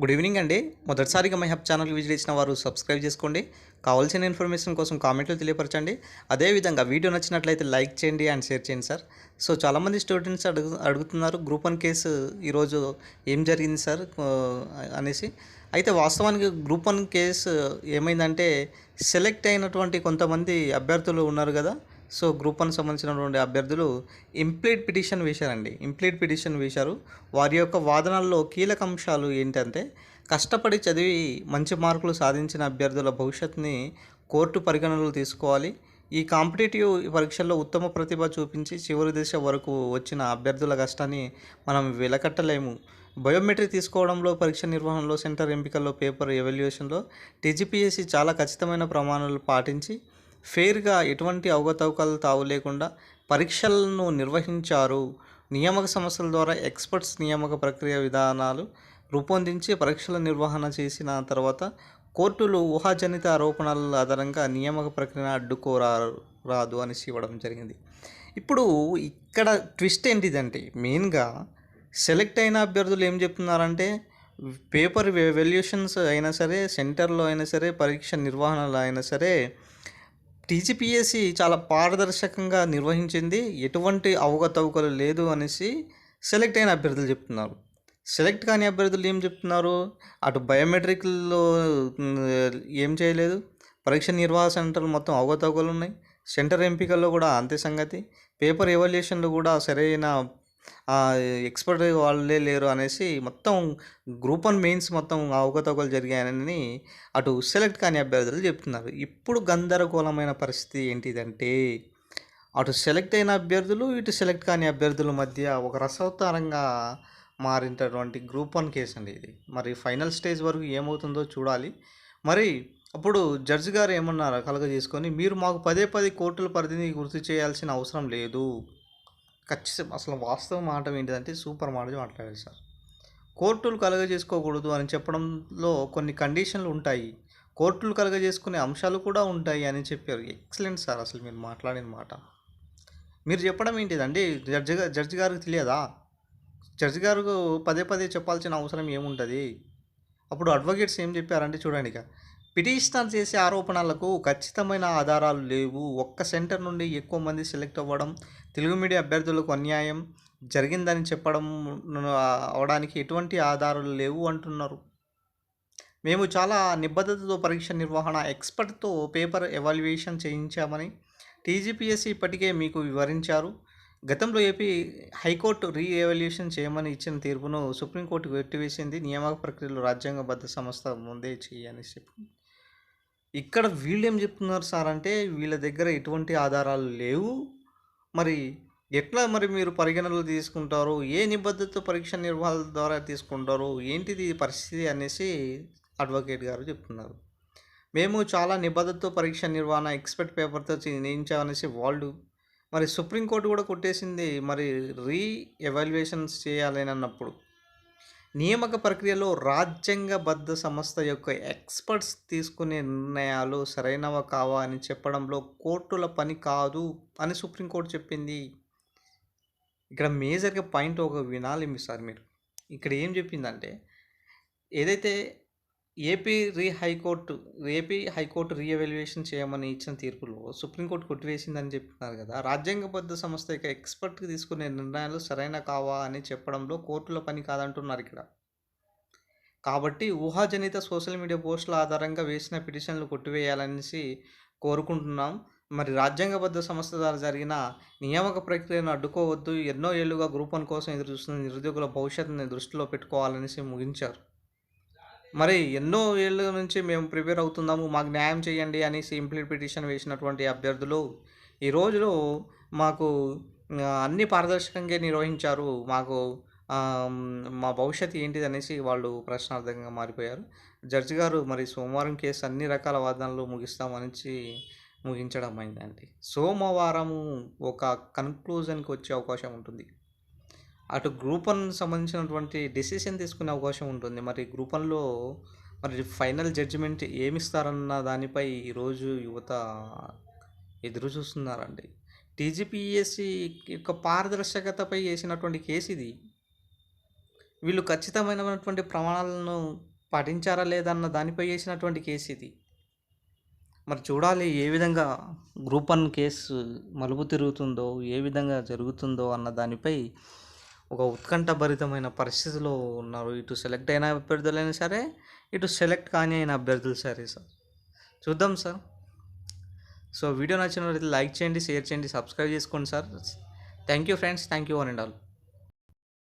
Good evening అండి. మొదటిసారిగా my hub channel visit చేసిన వారు సబ్స్క్రైబ్ చేసుకోండి. కావాల్సిన ఇన్ఫర్మేషన్ కోసం కామెంట్లు తెలియపరచండి. అదేవిధంగా వీడియో నచ్చినట్లయితే లైక్ చేయండి అండ్ షేర్ చేయండి సార్. సో చాలామంది స్టూడెంట్స్ అడుగు అడుగుతున్నారు గ్రూప్ వన్ కేసు ఈరోజు ఏం జరిగింది సార్? అనేసి. అయితే వాస్తవానికి గ్రూప్ వన్ కేసు ఏమైందంటే సెలెక్ట్ అయినటువంటి కొంతమంది అభ్యర్థులు ఉన్నారు కదా సో గ్రూప్ వన్ సంబంధించినటువంటి అభ్యర్థులు ఇంప్లీట్ పిటిషన్ వేశారండి. ఇంప్లీట్ పిటిషన్ వేశారు. వారి యొక్క వాదనల్లో కీలక అంశాలు ఏంటంటే కష్టపడి చదివి మంచి మార్కులు సాధించిన అభ్యర్థుల భవిష్యత్తుని కోర్టు పరిగణనలు తీసుకోవాలి. ఈ కాంపిటేటివ్ పరీక్షల్లో ఉత్తమ ప్రతిభ చూపించి చివరి దశ వరకు వచ్చిన అభ్యర్థుల కష్టాన్ని మనం వెలకట్టలేము. బయోమెట్రిక్ తీసుకోవడంలో పరీక్ష నిర్వహణలో సెంటర్ ఎంపికల్లో పేపర్ ఎవాల్యుయేషన్లో టీజీపీఎస్సీ చాలా ఖచ్చితమైన ప్రమాణాలు పాటించి ఫెయిర్గా ఎటువంటి అవకతవకలు తావు లేకుండా పరీక్షలను నిర్వహించారు. నియామక సంస్థల ద్వారా ఎక్స్పర్ట్స్ నియామక ప్రక్రియ విధానాలు రూపొందించి పరీక్షల నిర్వహణ చేసిన తర్వాత కోర్టులు ఊహాజనిత ఆరోపణల ఆధారంగా నియామక ప్రక్రియను అడ్డుకోరా రాదు అని ఇవ్వడం జరిగింది. ఇప్పుడు ఇక్కడ ట్విస్ట్ ఏంటిదంటే మెయిన్గా సెలెక్ట్ అయిన అభ్యర్థులు ఏం చెప్తున్నారంటే పేపర్ వెల్యూషన్స్ అయినా సరే సెంటర్లో అయినా సరే పరీక్ష నిర్వహణలో అయినా సరే టీజీపీఎస్సి చాలా పారదర్శకంగా నిర్వహించింది. ఎటువంటి అవకతవకలు లేదు అనేసి సెలెక్ట్ అయిన అభ్యర్థులు చెప్తున్నారు. సెలెక్ట్ కాని అభ్యర్థులు ఏం చెప్తున్నారు? అటు బయోమెట్రిక్లో ఏం చేయలేదు. పరీక్ష నిర్వాహ సెంటర్లు మొత్తం అవకతవకలు ఉన్నాయి. సెంటర్ ఎంపికల్లో కూడా అంతే సంగతి. పేపర్ ఎవాల్యుయేషన్లో కూడా సరైన ఎక్స్పర్ట్ వాళ్ళే లేరు అనేసి మొత్తం గ్రూప్ వన్ మెయిన్స్ మొత్తం అవకతవకలు జరిగాయని అటు సెలెక్ట్ కాని అభ్యర్థులు చెప్తున్నారు. ఇప్పుడు గందరగోళమైన పరిస్థితి ఏంటిదంటే అటు సెలెక్ట్ అయిన అభ్యర్థులు ఇటు సెలెక్ట్ కాని అభ్యర్థుల మధ్య ఒక రసవతారంగా మారినటువంటి గ్రూప్ వన్ కేసు అండి ఇది. మరి ఫైనల్ స్టేజ్ వరకు ఏమవుతుందో చూడాలి. మరి అప్పుడు జడ్జి గారు ఏమన్నారు కలగ చేసుకొని మీరు మాకు పదే పదే కోర్టుల పరిధిని గుర్తు చేయాల్సిన అవసరం లేదు. ఖచ్చితంగా అసలు వాస్తవం మాట ఏంటిదంటే సూపర్ మాట మాట్లాడారు సార్. కోర్టులు కలగజేసుకోకూడదు అని చెప్పడంలో కొన్ని కండిషన్లు ఉంటాయి. కోర్టులు కలగజేసుకునే అంశాలు కూడా ఉంటాయి అని చెప్పారు. ఎక్సలెంట్ సార్ అసలు మీరు మాట్లాడిన మాట. మీరు చెప్పడం ఏంటిదండి? జడ్జి జడ్జి గారికి తెలియదా? జడ్జి గారు పదే పదే చెప్పాల్సిన అవసరం ఏముంటుంది? అప్పుడు అడ్వకేట్స్ ఏం చెప్పారంటే చూడండి ఇక పిటిషనర్ చేసే ఆరోపణలకు ఖచ్చితమైన ఆధారాలు లేవు. ఒక్క సెంటర్ నుండి ఎక్కువ మంది సెలెక్ట్ అవ్వడం తెలుగు మీడియా అభ్యర్థులకు అన్యాయం జరిగిందని చెప్పడం అవడానికి ఎటువంటి ఆధారాలు లేవు అంటున్నారు. మేము చాలా నిబద్ధతతో పరీక్ష నిర్వహణ ఎక్స్పర్ట్తో పేపర్ ఎవాల్యుయేషన్ చేయించామని టీజీపీఎస్సీ ఇప్పటికే మీకు వివరించారు. గతంలో ఏపీ హైకోర్టు రీ ఎవాల్యుయేషన్ చేయమని ఇచ్చిన తీర్పును సుప్రీంకోర్టు కొట్టివేసింది. నియామక ప్రక్రియలో రాజ్యాంగబద్ధ సంస్థ ముందే చేయని చెప్పి ఇక్కడ వీళ్ళు ఏం చెప్తున్నారు సార్ అంటే వీళ్ళ దగ్గర ఎటువంటి ఆధారాలు లేవు. మరి ఎట్లా మరి మీరు పరిగణనలు తీసుకుంటారు? ఏ నిబద్ధత పరీక్ష నిర్వహణ ద్వారా తీసుకుంటారు? ఏంటిది పరిస్థితి అనేసి అడ్వకేట్ గారు చెప్తున్నారు. మేము చాలా నిబద్ధతతో పరీక్ష నిర్వహణ ఎక్స్పెక్ట్ పేపర్తో చేయించామనేసి వాళ్ళు మరి సుప్రీంకోర్టు కూడా కొట్టేసింది. మరి రీ ఎవాల్యుయేషన్స్ చేయాలని అన్నప్పుడు నియామక ప్రక్రియలో రాజ్యాంగబద్ధ సంస్థ యొక్క ఎక్స్పర్ట్స్ తీసుకునే నిర్ణయాలు సరైనవా కావా అని చెప్పడంలో కోర్టుల పని కాదు అని సుప్రీంకోర్టు చెప్పింది. ఇక్కడ మేజర్గా పాయింట్ ఒక వినాలి సార్ మీరు ఇక్కడ ఏం చెప్పిందంటే ఏదైతే AP re high court AP high court reevaluation చేయమని ఇచ్చిన తీర్పులో సుప్రీంకోర్టు కొట్టివేసిందని చెప్తున్నారు కదా. రాజ్యాంగబద్ధ సంస్థ యొక్క ఎక్స్పర్ట్కి తీసుకునే నిర్ణయాలు సరైన కావా అని చెప్పడంలో కోర్టుల పని కాదంటున్నారు ఇక్కడ. కాబట్టి ఊహాజనిత సోషల్ మీడియా పోస్టుల ఆధారంగా వేసిన పిటిషన్లు కొట్టివేయాలనేసి కోరుకుంటున్నాం. మరి రాజ్యాంగబద్ధ సంస్థ ద్వారా జరిగిన నియామక ప్రక్రియను అడ్డుకోవద్దు. ఎన్నో ఏళ్ళుగా గ్రూప్ వన్ కోసం ఎదురు చూస్తున్న నిరుద్యోగుల భవిష్యత్తుని దృష్టిలో పెట్టుకోవాలనేసి ముగించారు. మరి ఎన్నో ఏళ్ళ నుంచి మేము ప్రిపేర్ అవుతున్నాము మాకు న్యాయం చేయండి అని సింప్లీ పిటిషన్ వేసినటువంటి అభ్యర్థులు ఈ రోజులో మాకు అన్ని పారదర్శకంగా నిర్వహించారు. మాకు మా భవిష్యత్తు ఏంటిది అనేసి వాళ్ళు ప్రశ్నార్థకంగా మారిపోయారు. జడ్జి గారు మరి సోమవారం కేసు అన్ని రకాల వాదనలు ముగిస్తామనేసి ముగించడం అయిందండి. సోమవారం ఒక కన్క్లూజన్కి వచ్చే అవకాశం ఉంటుంది. అటు గ్రూప్ వన్ సంబంధించినటువంటి డెసిషన్ తీసుకునే అవకాశం ఉంటుంది. మరి గ్రూప్ వన్లో మరి ఫైనల్ జడ్జిమెంట్ ఏమిస్తారన్న దానిపై ఈరోజు యువత ఎదురు చూస్తున్నారండి టీజీపీఎస్సి యొక్క పారదర్శకతపై వేసినటువంటి కేసు ఇది. వీళ్ళు ఖచ్చితమైనటువంటి ప్రమాణాలను పాటించారా లేదన్న దానిపై చేసినటువంటి కేసు ఇది. మరి చూడాలి ఏ విధంగా గ్రూప్ వన్ కేసు మలుపు తిరుగుతుందో ఏ విధంగా జరుగుతుందో అన్న దానిపై ఒక ఉత్కంఠభరితమైన పరిస్థితిలో ఉన్నారు. ఇటు సెలెక్ట్ అయిన అభ్యర్థులైనా సరే ఇటు సెలెక్ట్ కాని అయిన అభ్యర్థులు సరే సార్. చూద్దాం సార్. సో వీడియో నచ్చినట్లయితే లైక్ చేయండి షేర్ చేయండి సబ్స్క్రైబ్ చేసుకోండి sir. Thank you friends thank you one and all